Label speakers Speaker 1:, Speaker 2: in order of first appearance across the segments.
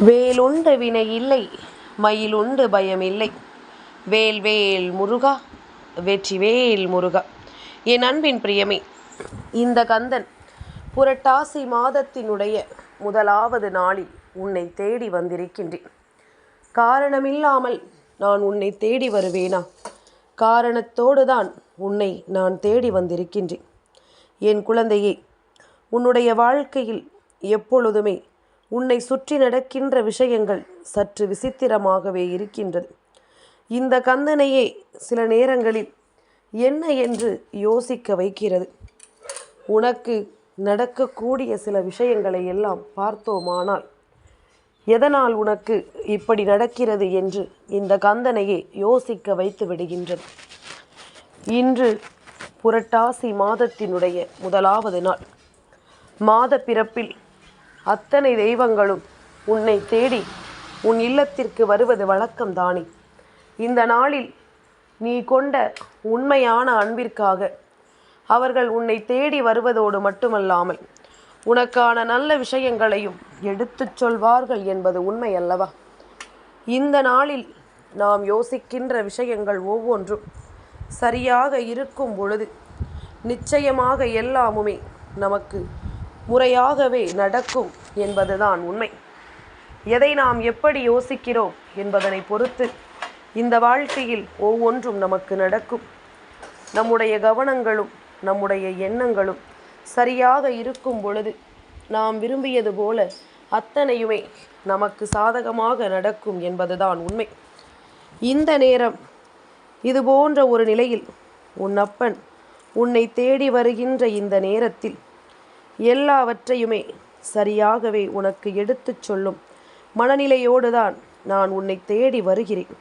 Speaker 1: வேலுண்டு வினை இல்லை மயிலுண்டு பயம் இல்லை. வேல் வேல் முருகா வெற்றி வேல் முருகா. என் அன்பின் பிரியமே இந்த கந்தன் புரட்டாசி மாதத்தினுடைய முதலாவது நாளில் உன்னை தேடி வந்திருக்கின்றேன். காரணமில்லாமல் நான் உன்னை தேடி வருவேனா? காரணத்தோடு தான் உன்னை நான் தேடி வந்திருக்கின்றேன். என் குழந்தையே உன்னுடைய வாழ்க்கையில் எப்பொழுதுமே உன்னை சுற்றி நடக்கின்ற விஷயங்கள் சற்று விசித்திரமாகவே இருக்கின்றது. இந்த கந்தனையே சில நேரங்களில் என்ன என்று யோசிக்க வைக்கிறது. உனக்கு நடக்கக்கூடிய சில விஷயங்களை எல்லாம் பார்த்தோமானால் எதனால் உனக்கு இப்படி நடக்கிறது என்று இந்த கந்தனையே யோசிக்க வைத்து விடுகின்றது. இன்று புரட்டாசி மாதத்தினுடைய முதலாவது நாள். மாத பிறப்பில் அத்தனை தெய்வங்களும் உன்னை தேடி உன் இல்லத்திற்கு வருவது வழக்கம்தானே இந்த நாளில் நீ கொண்ட உண்மையான அன்பிற்காக அவர்கள் உன்னை தேடி வருவதோடு மட்டுமல்லாமல் உனக்கான நல்ல விஷயங்களையும் எடுத்துச் சொல்வார்கள் என்பது உண்மை அல்லவா இந்த நாளில் நாம் யோசிக்கின்ற விஷயங்கள் ஒவ்வொன்றும் சரியாக இருக்கும் பொழுது நிச்சயமாக எல்லாமுமே நமக்கு முறையாகவே நடக்கும் என்பதுதான் உண்மை. எதை நாம் எப்படி யோசிக்கிறோம் என்பதனை பொறுத்து இந்த வாழ்க்கையில் ஒவ்வொன்றும் நமக்கு நடக்கும். நம்முடைய கவனங்களும் நம்முடைய எண்ணங்களும் சரியாக இருக்கும் பொழுது நாம் விரும்பியது போல அத்தனையுமே நமக்கு சாதகமாக நடக்கும் என்பதுதான் உண்மை. இந்த நேரம் இது போன்ற ஒரு நிலையில் உன் அப்பன் உன்னை தேடி வருகின்ற இந்த நேரத்தில் எல்லாவற்றையுமே சரியாகவே உனக்கு எடுத்துச் சொல்லும். மனநிலையோடு தான் நான் உன்னை தேடி வருகிறேன்.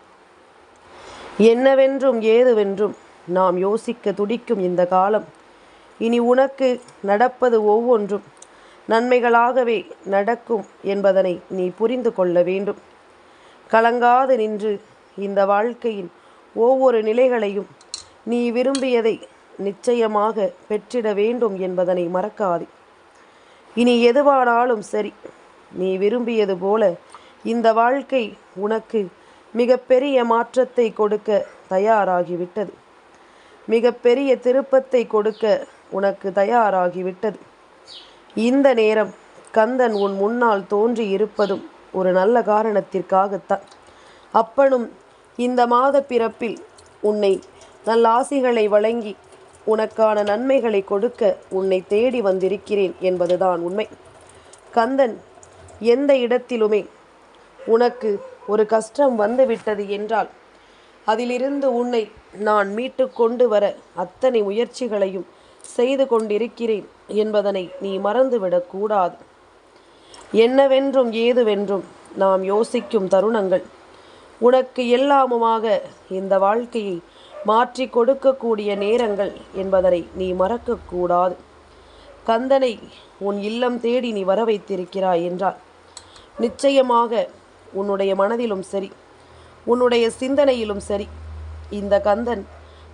Speaker 1: என்னவென்றும் ஏதுவென்றும் நாம் யோசிக்க துடிக்கும் இந்த காலம். இனி உனக்கு நடப்பது ஒவ்வொன்றும் நன்மைகளாகவே நடக்கும் என்பதனை நீ புரிந்து கொள்ள வேண்டும். கலங்காது நின்று இந்த வாழ்க்கையின் ஒவ்வொரு நிலைகளையும் நீ விரும்பியதை நிச்சயமாக பெற்றிட வேண்டும் என்பதனை மறக்காதே. இனி எதுவானாலும் சரி நீ விரும்பியது போல இந்த வாழ்க்கை உனக்கு மிகப்பெரிய மாற்றத்தை கொடுக்க தயாராகிவிட்டது. மிகப்பெரிய திருப்பத்தை கொடுக்க உனக்கு தயாராகிவிட்டது. இந்த நேரம் கந்தன் உன் முன்னால் தோன்றி இருப்பதும் ஒரு நல்ல காரணத்திற்காகத்தான். அப்பனும் இந்த மாத பிறப்பில் உன்னை நல்லாசிகளை வழங்கி உனக்கான நன்மைகளை கொடுக்க உன்னை தேடி வந்திருக்கிறேன் என்பதுதான் உண்மை. கந்தன் எந்த இடத்திலுமே உனக்கு ஒரு கஷ்டம் வந்துவிட்டது என்றால் அதிலிருந்து உன்னை நான் மீட்டு கொண்டு வர அத்தனை முயற்சிகளையும் செய்து கொண்டிருக்கிறேன் என்பதனை நீ மறந்துவிடக்கூடாது என்னவென்றும் ஏதுவென்றும் நாம் யோசிக்கும் தருணங்கள். உனக்கு எல்லாமுமாக இந்த வாழ்க்கையை மாற்றி கொடுக்கக்கூடிய நேரங்கள் என்பதனை நீ மறக்கக்கூடாது. கந்தனை உன் இல்லம் தேடி நீ வர வைத்திருக்கிறாய் என்றார் நிச்சயமாக உன்னுடைய மனதிலும் சரி உன்னுடைய சிந்தனையிலும் சரி இந்த கந்தன்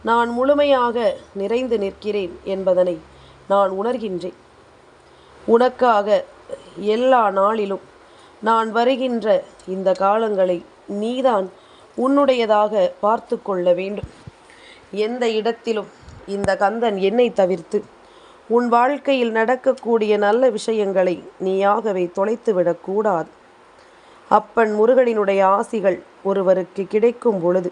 Speaker 1: நான் முழுமையாக நிறைந்து நிற்கிறேன் என்பதனை நான் உணர்கின்றேன். உனக்காக எல்லா நாளிலும் நான் வருகின்ற இந்த காலங்களை நீதான் உன்னுடையதாக பார்த்து கொள்ள வேண்டும். எந்த இடத்திலும் இந்த கந்தன் என்னை தவிர்த்து. உன் வாழ்க்கையில் நடக்கக்கூடிய நல்ல விஷயங்களை நீயாகவே தொலைத்து விடக்கூடாது அப்பன் முருகனினுடைய ஆசிகள் ஒருவருக்கு கிடைக்கும் பொழுது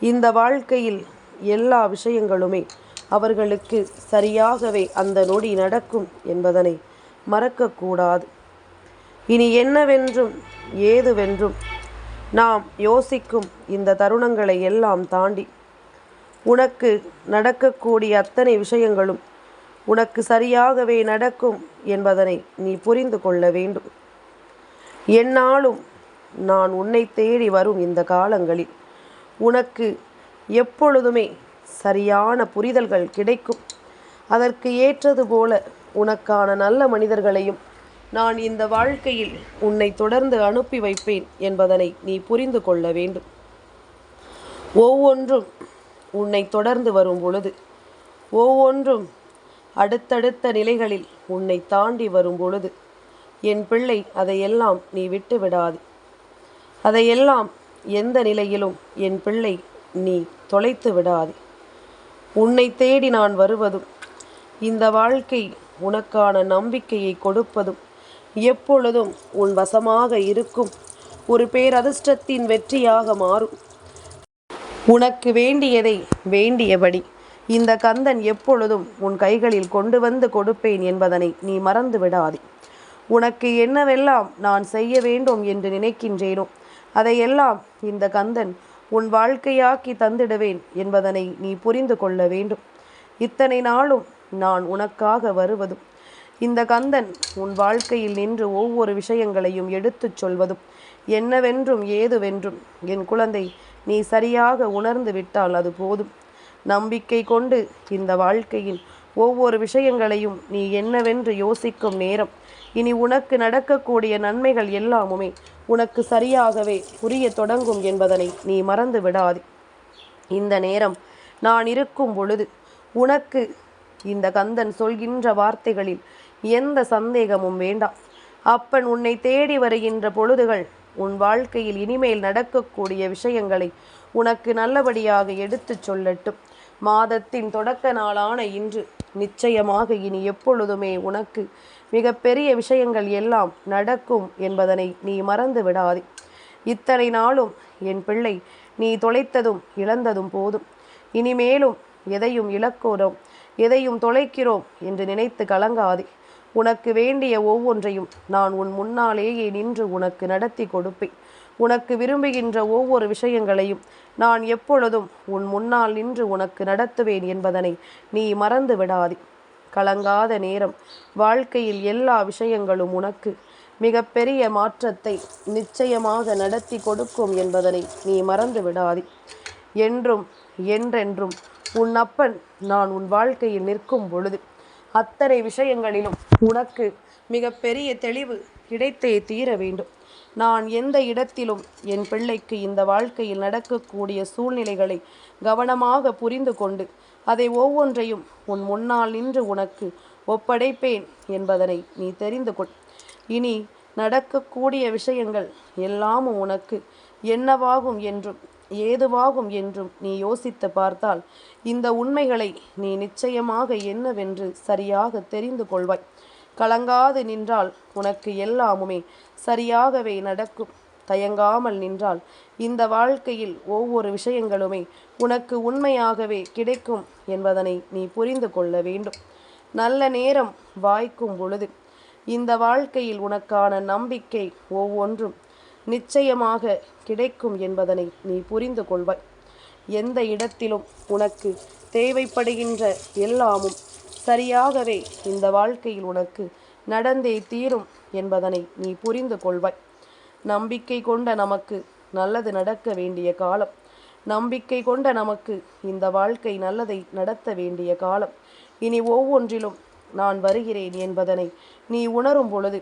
Speaker 1: இந்த வாழ்க்கையில் எல்லா விஷயங்களுமே அவர்களுக்கு சரியாகவே அந்த நொடி நடக்கும் என்பதனை மறக்கக்கூடாது இனி என்னவென்றும் ஏதுவென்றும் நாம் யோசிக்கும் இந்த தருணங்களை எல்லாம் தாண்டி உனக்கு நடக்கக்கூடிய அத்தனை விஷயங்களும் உனக்கு சரியாகவே நடக்கும் என்பதனை நீ புரிந்து கொள்ள வேண்டும். என்னாலும் நான் உன்னை தேடி வரும் இந்த காலங்களில் உனக்கு எப்பொழுதுமே சரியான புரிதல்கள் கிடைக்கும். அதற்கு ஏற்றது போல உனக்கான நல்ல மனிதர்களையும் நான் இந்த வாழ்க்கையில் உன்னை தொடர்ந்து அனுப்பி வைப்பேன் என்பதனை நீ புரிந்து கொள்ள வேண்டும். ஒவ்வொன்றும் உன்னை தொடர்ந்து வரும் பொழுது. ஒவ்வொன்றும் அடுத்தடுத்த நிலைகளில் உன்னை தாண்டி வரும் பொழுது. என் பிள்ளை அதையெல்லாம் நீ விட்டு விடாது. அதையெல்லாம் எந்த நிலையிலும் என் பிள்ளை நீ தொலைத்து விடாது. உன்னை தேடி நான் வருவதும் இந்த வாழ்க்கை உனக்கான நம்பிக்கையை கொடுப்பதும் எப்பொழுதும் உன் வசமாக இருக்கும் ஒரு பேரதிர்ஷ்டத்தின் வெற்றியாக மாறும். உனக்கு வேண்டியதை வேண்டியபடி. இந்த கந்தன் எப்பொழுதும் உன் கைகளில் கொண்டு வந்து கொடுப்பேன் என்பதனை நீ மறந்து விடாதே. உனக்கு என்னவெல்லாம் நான் செய்ய வேண்டும் என்று நினைக்கின்றேனோ அதையெல்லாம் இந்த கந்தன் உன் வாழ்க்கையாக்கி தந்திடுவேன் என்பதனை நீ புரிந்து கொள்ள வேண்டும். இத்தனை நாளும் நான் உனக்காக வருவதும் இந்த கந்தன் உன் வாழ்க்கையில் நின்று ஒவ்வொரு விஷயங்களையும் எடுத்துச் சொல்வதும் என்னவென்றும் ஏதுவென்றும் என் குழந்தை நீ சரியாக உணர்ந்து விட்டால் அது போதும். நம்பிக்கை கொண்டு இந்த வாழ்க்கையில் ஒவ்வொரு விஷயங்களையும் நீ என்னவென்று யோசிக்கும் நேரம். இனி உனக்கு நடக்கக்கூடிய நன்மைகள் எல்லாமுமே உனக்கு சரியாகவே புரிய தொடங்கும் என்பதனை நீ மறந்து விடாதே. இந்த நேரம் நான் இருக்கும் பொழுது உனக்கு இந்த கந்தன் சொல்கின்ற வார்த்தைகளில் எந்த சந்தேகமும் வேண்டாம். அப்பன் உன்னை தேடி வருகின்ற பொழுதுகள் உன் வாழ்க்கையில் இனிமேல் நடக்கக்கூடிய விஷயங்களை உனக்கு நல்லபடியாக எடுத்துச் சொல்லட்டும். மாதத்தின் தொடக்க நாளான இன்று நிச்சயமாக இனி எப்பொழுதுமே உனக்கு மிகப்பெரிய விஷயங்கள் எல்லாம் நடக்கும் என்பதனை நீ மறந்து விடாதே. இத்தனை நாளும் என் பிள்ளை நீ தொலைத்ததும் இழந்ததும் போதும். இனிமேலும் எதையும் இழக்கிறோம் எதையும் தொலைக்கிறோம் என்று நினைத்து கலங்காதே. உனக்கு வேண்டிய ஒவ்வொன்றையும் நான் உன் முன்னாலேயே நின்று உனக்கு நடத்தி கொடுப்பேன். உனக்கு விரும்புகின்ற ஒவ்வொரு விஷயங்களையும் நான் எப்பொழுதும் உன் முன்னால் நின்று உனக்கு நடத்துவேன் என்பதனை நீ மறந்து விடாதே. கலங்காத நேரம் வாழ்க்கையில் எல்லா விஷயங்களும் உனக்கு மிகப்பெரிய மாற்றத்தை நிச்சயமாக நடத்தி கொடுக்கும் என்பதனை நீ மறந்து விடாதே. என்றும் என்றென்றும் உன் அப்பன் நான் உன் வாழ்க்கையில் நிற்கும் பொழுது அத்தனை விஷயங்களிலும் உனக்கு மிகப்பெரிய தெளிவு கிடைத்தே தீர வேண்டும். நான் எந்த இடத்திலும் என் பிள்ளைக்கு இந்த வாழ்க்கையில் நடக்கக்கூடிய சூழ்நிலைகளை கவனமாக புரிந்து கொண்டு அதை ஒவ்வொன்றையும் உன் முன்னால் நின்று உனக்கு ஒப்படைப்பேன் என்பதனை நீ தெரிந்து கொள். இனி நடக்கக்கூடிய விஷயங்கள் எல்லாமும் உனக்கு என்னவாகும் என்றும் ஏதுவாகும் என்றும் நீ யோசித்து பார்த்தால் இந்த உண்மைகளை நீ நிச்சயமாக என்னவென்று சரியாக தெரிந்து கொள்வாய். கலங்காது நின்றால் உனக்கு எல்லாமுமே சரியாகவே நடக்கும். தயங்காமல் நின்றால் இந்த வாழ்க்கையில் ஒவ்வொரு விஷயங்களுமே உனக்கு உண்மையாகவே கிடைக்கும் என்பதனை நீ புரிந்து கொள்ள வேண்டும். நல்ல நேரம் வாய்க்கும் பொழுது இந்த வாழ்க்கையில் உனக்கான நம்பிக்கை ஒவ்வொன்றும் நிச்சயமாக கிடைக்கும் என்பதனை நீ புரிந்து கொள்வாய். எந்த இடத்திலும் உனக்கு தேவைப்படுகின்ற எல்லாமும் சரியாகவே இந்த வாழ்க்கையில் உனக்கு நடந்தே தீரும் என்பதனை நீ புரிந்து கொள்வாய். நம்பிக்கை கொண்ட நமக்கு நல்லது நடக்க வேண்டிய காலம். நம்பிக்கை கொண்ட நமக்கு இந்த வாழ்க்கை நல்லதை நடத்த வேண்டிய காலம். இனி ஒவ்வொன்றிலும் நான் வருகிறேன் என்பதனை நீ உணரும் பொழுது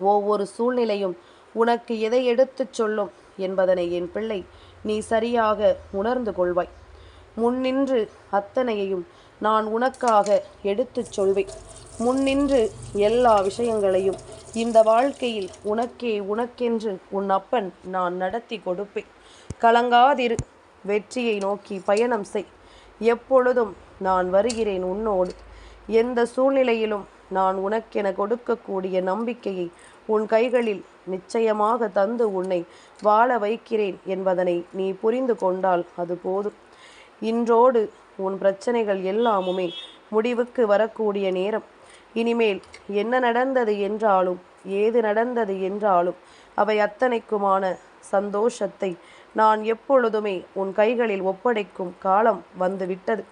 Speaker 1: ஒவ்வொரு சூழ்நிலையும் உனக்கு எதை எடுத்துச் சொல்லும் என்பதனை என் பிள்ளை நீ சரியாக உணர்ந்து கொள்வாய். முன்னின்று அத்தனையையும் நான் உனக்காக எடுத்துச் சொல்வேன். முன்னின்று எல்லா விஷயங்களையும் இந்த வாழ்க்கையில் உனக்கே உனக்கென்று உன் அப்பன் நான் நடத்தி கொடுப்பேன். கலங்காதிரு வெற்றியை நோக்கி பயணம் செய். எப்பொழுதும் நான் வருகிறேன் உன்னோடு. எந்த சூழ்நிலையிலும் நான் உனக்கென கொடுக்கக்கூடிய நம்பிக்கையை உன் கைகளில் நிச்சயமாக தந்து உன்னை வாழ வைக்கிறேன் என்பதனை நீ புரிந்து கொண்டால் அது போதும். இன்றோடு உன் பிரச்சனைகள் எல்லாமுமே முடிவுக்கு வரக்கூடிய நேரம். இனிமேல் என்ன நடந்தது என்றாலும் ஏது நடந்தது என்றாலும் அவை அத்தனைக்குமான சந்தோஷத்தை நான் எப்பொழுதுமே உன் கைகளில் ஒப்படைக்கும் காலம் வந்துவிட்டது.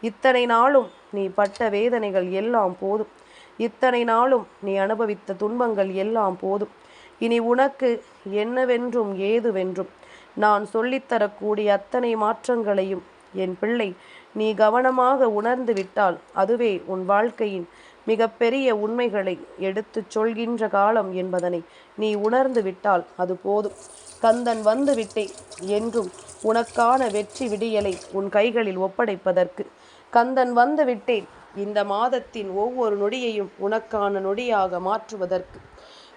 Speaker 1: இத்தனை நாளும் நீ பட்ட வேதனைகள் எல்லாம் போதும். இத்தனை நாளும் நீ அனுபவித்த துன்பங்கள் எல்லாம் போதும். இனி உனக்கு என்னவென்றும் ஏதுவென்றும். நான் சொல்லித்தரக்கூடிய அத்தனை மாற்றங்களையும் என் பிள்ளை நீ கவனமாக உணர்ந்து விட்டால் அதுவே உன் வாழ்க்கையின் மிகப்பெரிய உண்மைகளை எடுத்துச் சொல்கின்ற காலம் என்பதனை நீ உணர்ந்து விட்டால் அது போதும். கந்தன் வந்து விட்டேன் என்றும் உனக்கான வெற்றி விடியலை உன் கைகளில் ஒப்படைப்பதற்கு. கந்தன் வந்து விட்டேன் இந்த மாதத்தின் ஒவ்வொரு நொடியையும் உனக்கான நொடியாக மாற்றுவதற்கு.